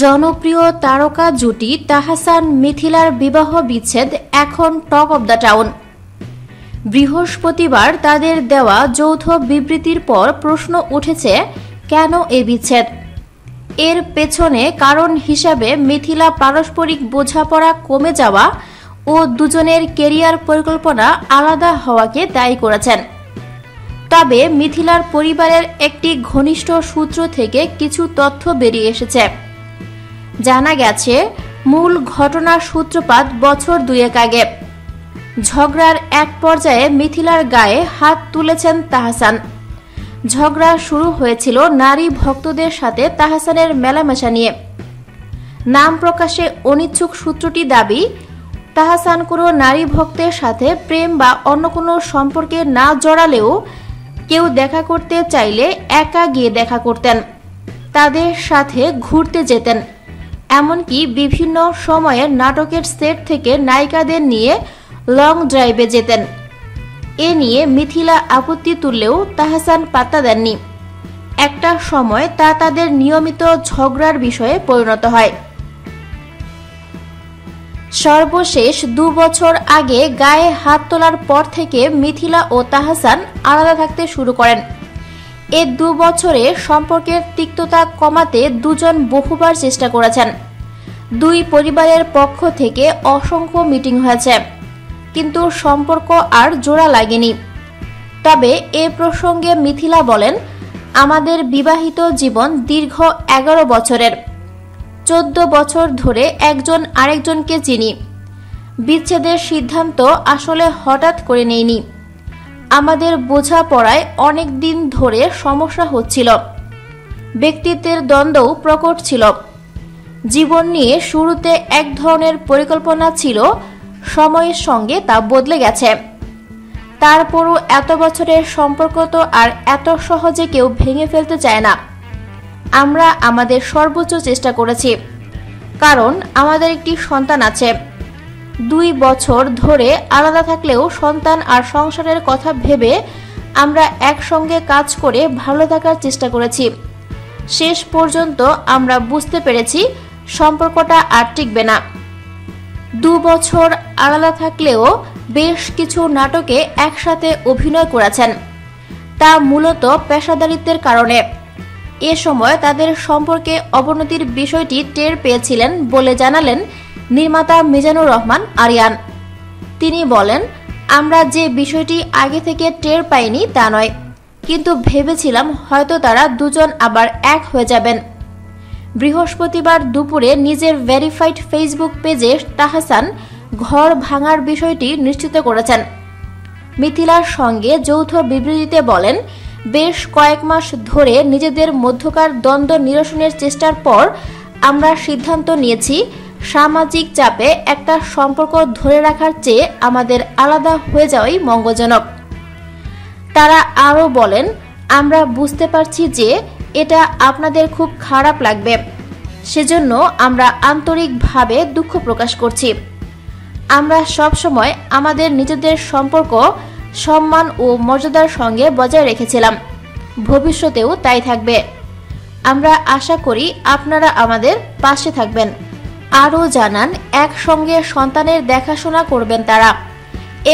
জনপ্রিয় তারকা জুটি তাহাসান মিথিলার বিবাহ বিচ্ছেদ এখন টক অব দ্য টাউন। বৃহস্পতিবার তাদের দেওয়া যৌথ বিবৃতির পর প্রশ্ন উঠেছে, কেন এ বিচ্ছেদ? এর পেছনে কারণ হিসাবে মিথিলা পারস্পরিক বোঝাপড়া কমে যাওয়া ও দুজনের কেরিয়ার পরিকল্পনা আলাদা হওয়াকে দায়ী করেছেন। তবে মিথিলার পরিবারের একটি ঘনিষ্ঠ সূত্র থেকে কিছু তথ্য বেরিয়ে এসেছে। জানা গেছে, মূল ঘটনার সূত্রপাত বছর দুয়েক আগে। ঝগড়ার এক পর্যায়ে মিথিলার গায়ে হাত তুলেছেন তাহসান। ঝগড়া শুরু হয়েছিল নারী ভক্তদের সাথে তাহসানের মেলামেশা নিয়ে। নাম প্রকাশে অনিচ্ছুক সূত্রটি দাবি, তাহসান কোনো নারী ভক্তের সাথে প্রেম বা অন্য কোনো সম্পর্কে না জড়ালেও কেউ দেখা করতে চাইলে একা গিয়ে দেখা করতেন। তাদের সাথে ঘুরতে যেতেন। এমনকি বিভিন্ন সময়ে নাটকের সেট থেকে নায়িকাদের নিয়ে লং ড্রাইভে যেতেন। এ নিয়ে মিথিলা আপত্তি তুললেও তাহসান পাত্তা দেননি। একটা সময় তা তাদের নিয়মিত ঝগড়ার বিষয়ে পরিণত হয়। সর্বশেষ দু বছর আগে গায়ে হাত তোলার পর থেকে মিথিলা ও তাহসান আলাদা থাকতে শুরু করেন। এ দু বছরে সম্পর্কের তিক্ততা কমাতে দুজন বহুবার চেষ্টা করেছেন। দুই পরিবারের পক্ষ থেকে অসংখ্য মিটিং হয়েছে, কিন্তু সম্পর্ক আর জোড়া লাগেনি। তবে এ প্রসঙ্গে মিথিলা বলেন, আমাদের বিবাহিত জীবন দীর্ঘ এগারো বছরের। চোদ্দ বছর ধরে একজন আরেকজনকে চিনি। বিচ্ছেদের সিদ্ধান্ত আসলে হঠাৎ করে নেইনি। আমাদের বোঝাপড়ায় অনেক দিন ধরে সমস্যা হচ্ছিল। ব্যক্তিত্বের দ্বন্দ্বও প্রকট ছিল। জীবন নিয়ে শুরুতে এক ধরনের পরিকল্পনা ছিল, সময়ের সঙ্গে তা বদলে গেছে। তারপরও এত বছরের সম্পর্ক তো আর এত সহজে কেউ ভেঙে ফেলতে চায় না। আমরা আমাদের সর্বোচ্চ চেষ্টা করেছি। কারণ আমাদের একটি সন্তান আছে। দুই বছর ধরে আলাদা থাকলেও সন্তান আর সংসারের কথা ভেবে আমরা একসঙ্গে কাজ করে ভালো থাকার চেষ্টা করেছি। শেষ পর্যন্ত আমরা বুঝতে পেরেছি সম্পর্কটা আর টিকবে না। দু বছর আলাদা থাকলেও বেশ কিছু নাটকে একসাথে অভিনয় করেছেন। তা মূলত পেশাদারিত্বের কারণে। এ সময় তাদের সম্পর্কে অবনতির বিষয়টি টের পেয়েছিলেন বলে জানালেন নির্মাতা মিজানুর রহমান, আরিয়ান। তিনি বলেন, আমরা যে বিষয়টি আগে থেকে টের পাইনি তা নয়, কিন্তু ভেবেছিলাম হয়তো তারা দুজন আবার এক হয়ে যাবেন। বৃহস্পতিবার দুপুরে নিজের ভেরিফাইড ফেসবুক পেজে তাহসান ঘর ভাঙার বিষয়টি নিশ্চিত করেছেন। মিথিলার সঙ্গে যৌথ বিবৃতিতে বলেন, বেশ কয়েক মাস ধরে নিজেদের মধ্যকার দ্বন্দ্ব নিরসনের চেষ্টার পর আমরা সিদ্ধান্ত নিয়েছি সামাজিক চাপে একটা সম্পর্ক ধরে রাখার চেয়ে আমাদের আলাদা হয়ে যাওয়াই মঙ্গলজনক। তারা আরও বলেন, আমরা বুঝতে পারছি যে এটা আপনাদের খুব খারাপ লাগবে। সেজন্য আমরা আন্তরিকভাবে দুঃখ প্রকাশ করছি। আমরা সব সময় আমাদের নিজেদের সম্পর্ক, সম্মান ও মর্যাদার সঙ্গে বজায় রেখেছিলাম। ভবিষ্যতেও তাই থাকবে। আমরা আশা করি আপনারা আমাদের পাশে থাকবেন। আরও জানান, একসঙ্গে সন্তানের দেখাশোনা করবেন তারা।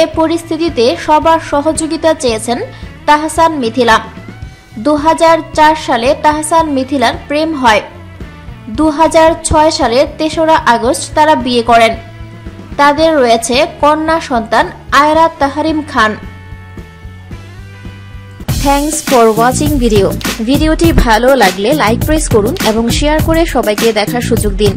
এ পরিস্থিতিতে সবার সহযোগিতা চেয়েছেন তাহসান মিথিলা। দু হাজার চার সালে তাহসান মিথিলার প্রেম হয়। দু সালের তেসরা আগস্ট তারা বিয়ে করেন। তাদের রয়েছে কন্যা সন্তান Ayra Taharim Khan. Thanks for watching video ভিডিওটি ভালো লাগলে লাইক প্রেস করুন এবং শেয়ার করে সবাইকে দেখার সুযোগ দিন।